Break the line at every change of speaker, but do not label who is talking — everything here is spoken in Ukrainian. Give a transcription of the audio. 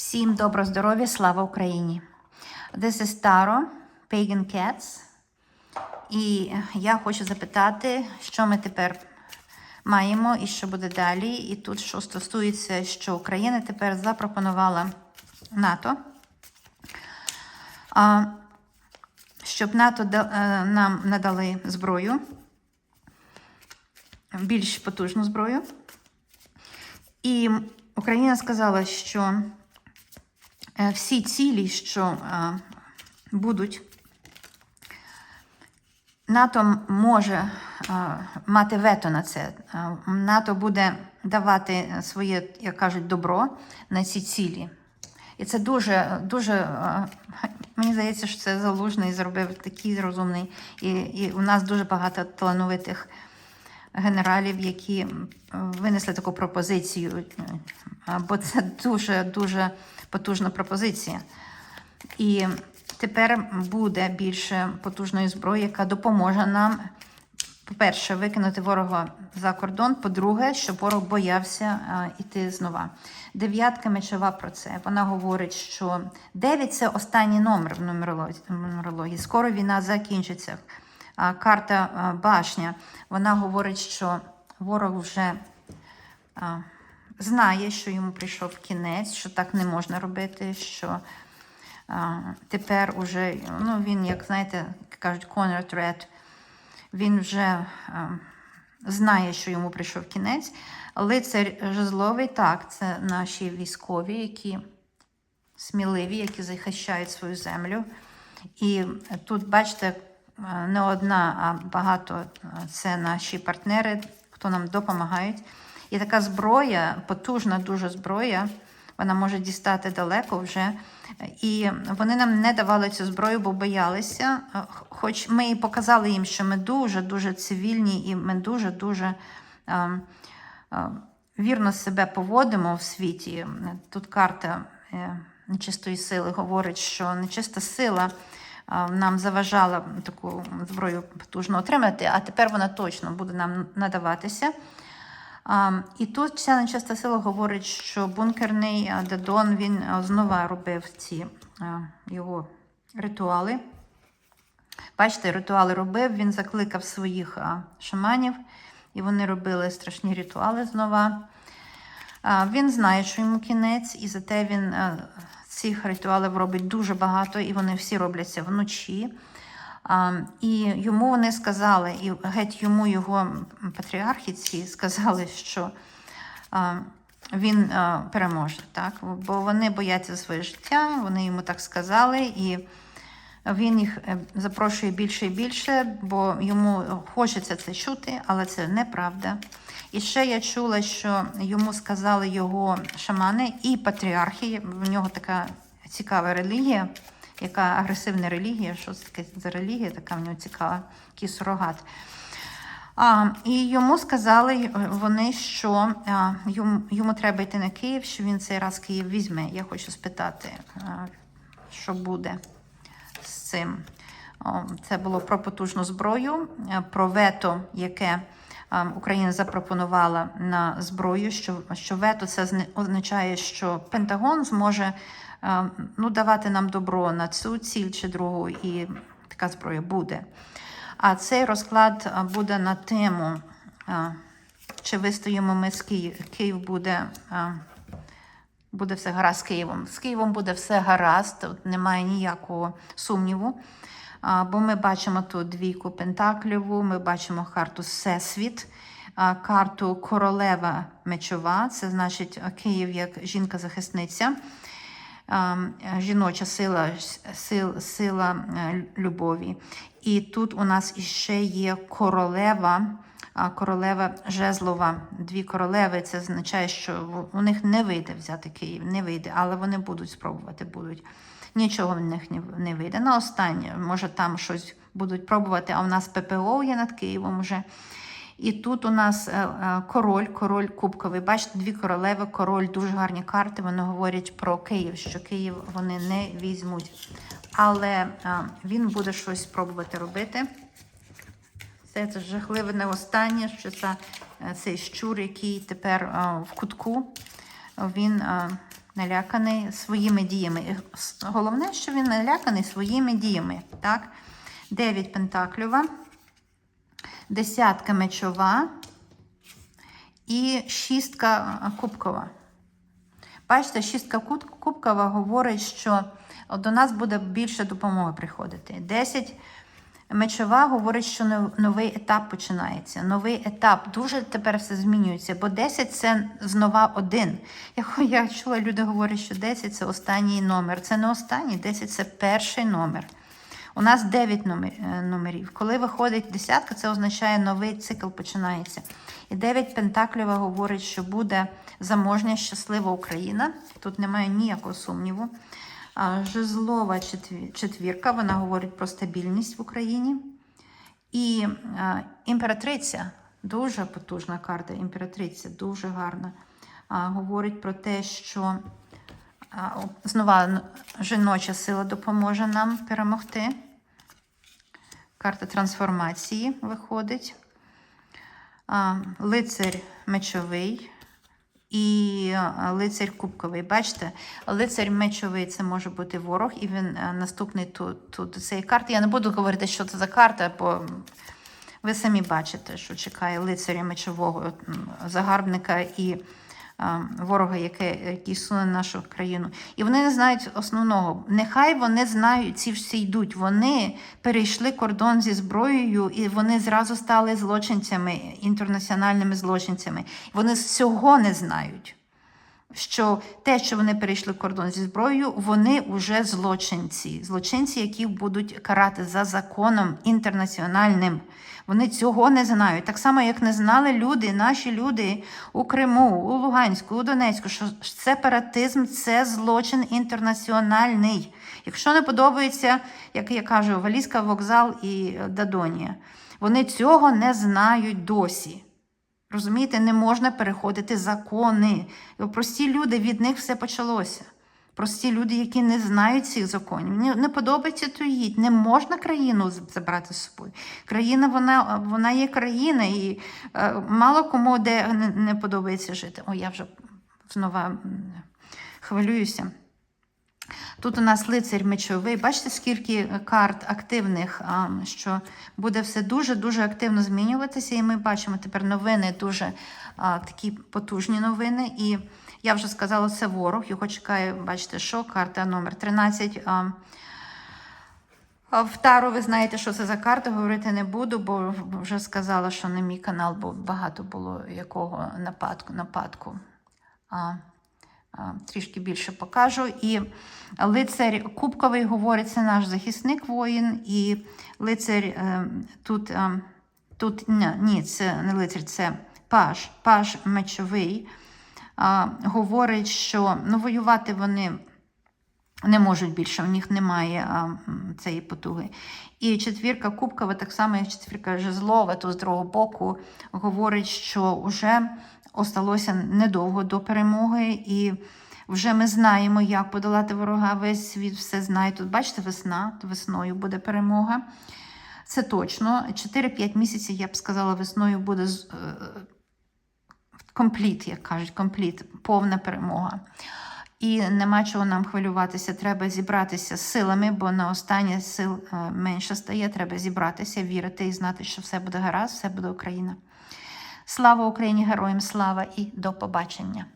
Всім добро здоров'я, слава Україні! This is Taro, Pagan Cats. І я хочу запитати, що ми тепер маємо і що буде далі. І тут, що стосується, що Україна тепер запропонувала НАТО, щоб НАТО е, нам надали зброю, більш потужну зброю. І Україна сказала, що всі цілі, що е, будуть, НАТО може е, мати вето на це. Е, НАТО буде давати своє, як кажуть, добро на ці цілі. І це дуже, дуже, е, мені здається, що це залужний зробив такий розумний. І, і у нас дуже багато талановитих генералів, які винесли таку пропозицію, бо це дуже дуже потужна пропозиція. І тепер буде більше потужної зброї, яка допоможе нам, по-перше, викинути ворога за кордон. По-друге, щоб ворог боявся іти знова. Дев'ятка мечова про це. Вона говорить, що 9 це останній номер в нумерології. Скоро війна закінчиться. Карта башня. Вона говорить, що ворог вже знає, що йому прийшов кінець, що так не можна робити. що тепер уже, ну він, як знаєте, кажуть, corner threat, він вже знає, що йому прийшов кінець. Лицар жезловий, так, це наші військові, які сміливі, які захищають свою землю. І тут, бачите, не одна, а багато це наші партнери, хто нам допомагають. І така зброя, потужна дуже зброя, вона може дістати далеко вже. І вони нам не давали цю зброю, бо боялися. Хоч ми і показали їм, що ми дуже-дуже цивільні і ми дуже-дуже а, а, вірно себе поводимо в світі. Тут карта е, нечистої сили говорить, що нечиста сила нам заважала таку зброю потужно отримати, а тепер вона точно буде нам надаватися. І тут ця нечиста сила говорить, що бункерний Дадон він знову робив ці його ритуали. Бачите, ритуали робив, він закликав своїх шаманів, і вони робили страшні ритуали знову. Він знає, що йому кінець, і зате він цих ритуалів робить дуже багато, і вони всі робляться вночі. І йому вони сказали, і геть йому його патріархи ці сказали, що він переможе, так? бо вони бояться своє життя, вони йому так сказали, і він їх е, запрошує більше і більше, бо йому хочеться це чути, але це неправда. І ще я чула, що йому сказали його шамани і патріархи, в нього така цікава релігія, яка агресивна релігія. Що це таке за релігія? Така в нього цікава, який сурогат. А, і йому сказали вони, що а, йому, йому треба йти на Київ, що він цей раз Київ візьме. Я хочу спитати, а, що буде з цим. Це було про потужну зброю, про вето, яке Україна запропонувала на зброю. Що, що вето це означає, що Пентагон зможе ну, давати нам добро на цю ціль чи другу, і така зброя буде. А цей розклад буде на тему, чи вистоїмо ми з Київ. Київ буде. буде все гаразд з Києвом. З Києвом буде все гаразд, тут немає ніякого сумніву. Бо ми бачимо тут двійку Пентакліву, ми бачимо карту Всесвіт, карту Королева Мечова, це значить Київ як жінка-захисниця, жіноча сила, сила, сила е, любові. І тут у нас іще є королева. Королева Жезлова, дві королеви, це означає, що у них не вийде взяти Київ, не вийде, але вони будуть спробувати, будуть. Нічого в них не- вийде. На останнє, може, там щось будуть пробувати, а у нас ППО є над Києвом вже. І тут у нас е, е, король, король кубковий. Бачите, дві королеви, король, дуже гарні карти. Вони говорять про Київ, що Київ вони не візьмуть. Але е, він буде щось пробувати робити. Це, жахливе не останнє, що це, е, цей щур, який тепер е, в кутку, він е, Наляканий своїми діями. І Головне, що він наляканий своїми діями. Так? Дев'ять пентаклюва, десятка мечова і шістка кубкова. Бачите, шістка кубкова говорить, що до нас буде більше допомоги приходити. 10 мечова говорить, що новий етап починається. Новий етап. Дуже тепер все змінюється, бо 10 це знова один. Я, я чула, люди говорять, що 10 це останній номер. Це не останній, 10 це перший номер. У нас 9 номер, е, номерів. Коли виходить десятка, це означає новий цикл починається. І 9 Пентаклєва говорить, що буде заможня, щаслива Україна. Тут немає ніякого сумніву. Жезлова четвірка, вона говорить про стабільність в Україні. І а, імператриця, дуже потужна карта, імператриця, дуже гарна. А, говорить про те, що а, знову жіноча сила допоможе нам перемогти. Карта трансформації виходить. А, лицар мечовий і а, лицар кубковий. Бачите, лицар мечовий це може бути ворог, і він наступний тут, тут до цієї карти. Я не буду говорити, що це за карта, бо ви самі бачите, що чекає лицаря мечового загарбника і ворога, яке, який суне на нашу країну. І вони не знають основного. Нехай вони знають, ці всі йдуть. Вони перейшли кордон зі зброєю, і вони зразу стали злочинцями, інтернаціональними злочинцями. Вони всього не знають. Що те, що вони перейшли кордон зі зброєю, вони вже злочинці, злочинці, які будуть карати за законом інтернаціональним. Вони цього не знають. Так само, як не знали люди, наші люди у Криму, у Луганську, у Донецьку, що сепаратизм це злочин інтернаціональний. Якщо не подобається, як я кажу, Валізка, вокзал і Дадонія, вони цього не знають досі. Розумієте, не можна переходити закони. Прості люди, від них все почалося. Прості люди, які не знають цих законів. Не, подобається, то їдь. Не можна країну забрати з собою. Країна, вона, вона є країна, і е, мало кому де не, не подобається жити. О, я вже знову хвилююся. Тут у нас лицар мечовий. Бачите, скільки карт активних, що буде все дуже-дуже активно змінюватися. І ми бачимо тепер новини, дуже такі потужні новини. І я вже сказала, це ворог. Його чекає, бачите, що карта номер 13. А, а в Таро ви знаєте, що це за карта, говорити не буду, бо вже сказала, що на мій канал бо багато було якого нападку. нападку. А, трішки більше покажу. І лицар Кубковий говорить, це наш захисник воїн, і лицар е, тут, е, тут ні, це не лицар, це паж, паж мечовий. Говорить, що ну, воювати вони не можуть більше, в них немає а, цієї потуги. І четвірка Кубкова, так само як четвірка Жезлова, то з другого боку, говорить, що вже осталося недовго до перемоги, і вже ми знаємо, як подолати ворога. Весь світ все знає. Тут, бачите, весна, весною буде перемога. Це точно. 4-5 місяців, я б сказала, весною буде е, компліт, як кажуть, компліт, повна перемога. І нема чого нам хвилюватися. Треба зібратися з силами, бо на останнє сил е, менше стає. Треба зібратися, вірити і знати, що все буде гаразд, все буде Україна. Слава Україні, героям слава і до побачення!